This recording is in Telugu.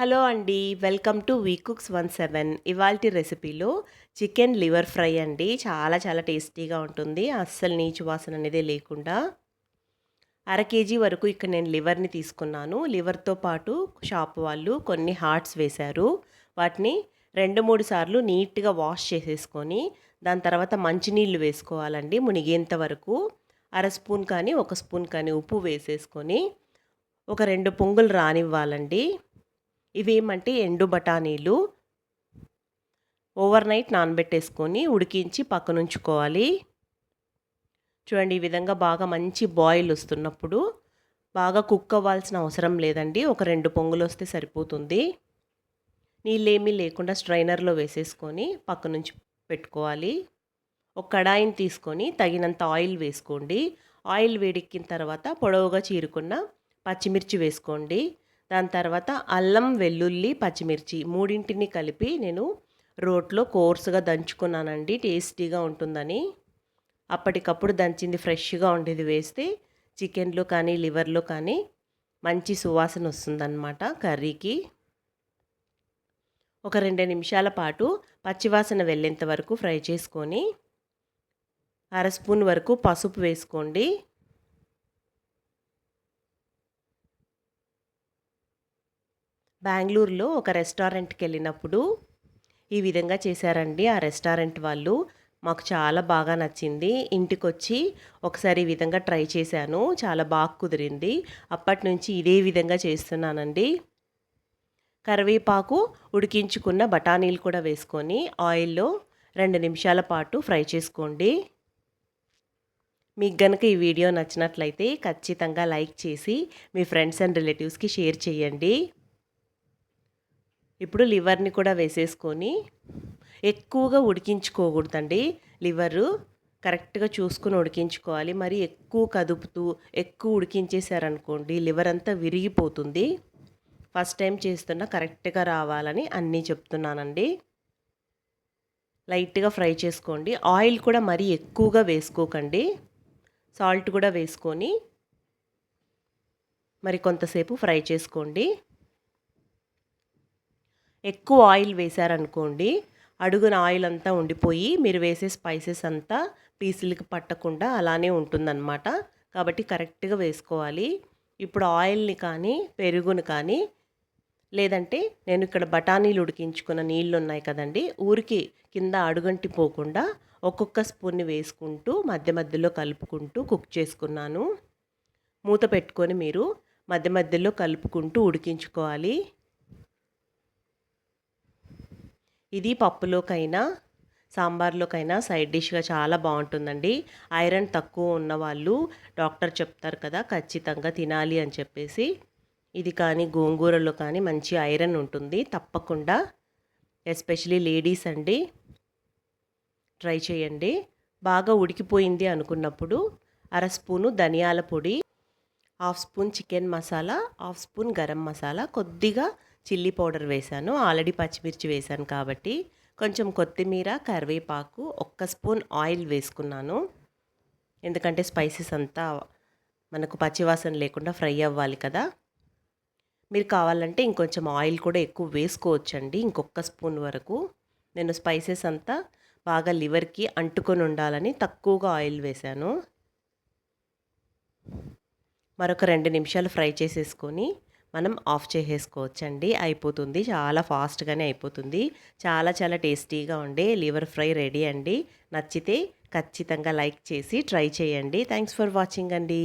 హలో అండి welcome to we cooks one seven. ఇవాల్టి రెసిపీలో చికెన్ లివర్ ఫ్రై అండి. చాలా చాలా టేస్టీగా ఉంటుంది. అస్సలు నీచు వాసన అనేది లేకుండా. అర కేజీ వరకు ఇక్కడ నేను లివర్ని తీసుకున్నాను. లివర్తో పాటు షాప్ వాళ్ళు కొన్ని హార్ట్స్ వేశారు. వాటిని రెండు మూడు సార్లు నీట్గా వాష్ చేసేసుకొని దాని తర్వాత మంచినీళ్ళు వేసుకోవాలండి మునిగేంత వరకు. అర స్పూన్ కానీ ఒక స్పూన్ కానీ ఉప్పు వేసేసుకొని ఒక రెండు పొంగులు రానివ్వాలండి. ఇవేమంటే ఎండు బఠానీలు. ఓవర్ నైట్ నానబెట్టేసుకొని ఉడికించి పక్కనుంచుకోవాలి. చూడండి ఈ విధంగా బాగా మంచి బాయిల్ వస్తున్నప్పుడు బాగా కుక్ అవ్వాల్సిన అవసరం లేదండి. ఒక రెండు పొంగులు వస్తే సరిపోతుంది. నీళ్ళేమీ లేకుండా స్ట్రైనర్లో వేసేసుకొని పక్క నుంచి పెట్టుకోవాలి. ఒక కడాయిని తీసుకొని తగినంత ఆయిల్ వేసుకోండి. ఆయిల్ వేడెక్కిన తర్వాత పొడవుగా చీరుకున్న పచ్చిమిర్చి వేసుకోండి. దాని తర్వాత అల్లం వెల్లుల్లి పచ్చిమిర్చి మూడింటిని కలిపి నేను రోట్లో కోర్సుగా దంచుకున్నానండి. టేస్టీగా ఉంటుందని. అప్పటికప్పుడు దంచింది ఫ్రెష్గా ఉండేది వేస్తే చికెన్లో కానీ లివర్లో కానీ మంచి సువాసన వస్తుందన్నమాట కర్రీకి. ఒక రెండు నిమిషాల పాటు పచ్చివాసన వెళ్ళేంత వరకు ఫ్రై చేసుకొని అర స్పూన్ వరకు పసుపు వేసుకోండి. బెంగళూరులో ఒక రెస్టారెంట్కి వెళ్ళినప్పుడు ఈ విధంగా చేశారండి. ఆ రెస్టారెంట్ వాళ్ళు మాకు చాలా బాగా నచ్చింది. ఇంటికి వచ్చి ఒకసారి ఈ విధంగా ట్రై చేశాను. చాలా బాగా కుదిరింది. అప్పటి నుంచి ఇదే విధంగా చేస్తున్నానండి. కరివేపాకు ఉడికించుకున్న బఠానీలు కూడా వేసుకొని ఆయిల్లో రెండు నిమిషాల పాటు ఫ్రై చేసుకోండి. మీకు గనుక ఈ వీడియో నచ్చినట్లయితే ఖచ్చితంగా లైక్ చేసి మీ ఫ్రెండ్స్ అండ్ రిలేటివ్స్కి షేర్ చేయండి. ఇప్పుడు లివర్ని కూడా వేసేసుకొని ఎక్కువగా ఉడికించుకోకూడదండి. లివరు కరెక్ట్గా చూసుకుని ఉడికించుకోవాలి. మరి ఎక్కువ కదుపుతూ ఎక్కువ ఉడికించేశారనుకోండి లివర్ అంతా విరిగిపోతుంది. ఫస్ట్ టైం చేస్తున్నా కరెక్ట్గా రావాలని అన్నీ చెప్తున్నానండి. లైట్గా ఫ్రై చేసుకోండి. ఆయిల్ కూడా మరీ ఎక్కువగా వేసుకోకండి. సాల్ట్ కూడా వేసుకొని మరి కొంతసేపు ఫ్రై చేసుకోండి. ఎక్కువ ఆయిల్ వేశారనుకోండి అడుగున ఆయిల్ అంతా ఉండిపోయి మీరు వేసే స్పైసెస్ అంతా పీసులకి పట్టకుండా అలానే ఉంటుందన్నమాట. కాబట్టి కరెక్ట్గా వేసుకోవాలి. ఇప్పుడు ఆయిల్ని కానీ పెరుగుని కానీ లేదంటే నేను ఇక్కడ బఠానీలు ఉడికించుకున్న నీళ్ళు ఉన్నాయి కదండి ఊరికి కింద అడుగంటి పోకుండా ఒక్కొక్క స్పూన్ని వేసుకుంటూ మధ్య మధ్యలో కలుపుకుంటూ కుక్ చేసుకున్నాను. మూత పెట్టుకొని మీరు మధ్య మధ్యలో కలుపుకుంటూ ఉడికించుకోవాలి. ఇది పప్పులోకైనా సాంబార్లోకైనా సైడ్ డిష్గా చాలా బాగుంటుందండి. ఐరన్ తక్కువ ఉన్నవాళ్ళు డాక్టర్ చెప్తారు కదా ఖచ్చితంగా తినాలి అని చెప్పేసి. ఇది కానీ గోంగూరలో కానీ మంచి ఐరన్ ఉంటుంది. తప్పకుండా ఎస్పెషలీ లేడీస్ అండి ట్రై చేయండి. బాగా ఉడికిపోయింది అనుకున్నప్పుడు అర స్పూను ధనియాల పొడి half spoon chicken masala half spoon garam masala కొద్దిగా చిల్లీ పౌడర్ వేశాను. ఆల్రెడీ పచ్చిమిర్చి వేశాను కాబట్టి కొంచెం కొత్తిమీర కరివేపాకు ఒక్క స్పూన్ ఆయిల్ వేసుకున్నాను. ఎందుకంటే స్పైసెస్ అంతా మనకు పచ్చివాసన లేకుండా ఫ్రై అవ్వాలి కదా. మీరు కావాలంటే ఇంకొంచెం ఆయిల్ కూడా ఎక్కువ వేసుకోవచ్చండి ఇంకొక స్పూన్ వరకు. నేను స్పైసెస్ అంతా బాగా లివర్కి అంటుకొని ఉండాలని తక్కువగా ఆయిల్ వేశాను. మరొక రెండు నిమిషాలు ఫ్రై చేసేసుకొని మనం ఆఫ్ చేసేసుకోవచ్చండి. అయిపోతుంది. చాలా ఫాస్ట్గానే అయిపోతుంది. చాలా చాలా టేస్టీగా ఉండే లివర్ ఫ్రై రెడీ అండి. నచ్చితే ఖచ్చితంగా లైక్ చేసి ట్రై చేయండి. థ్యాంక్స్ ఫర్ వాచింగ్ అండి.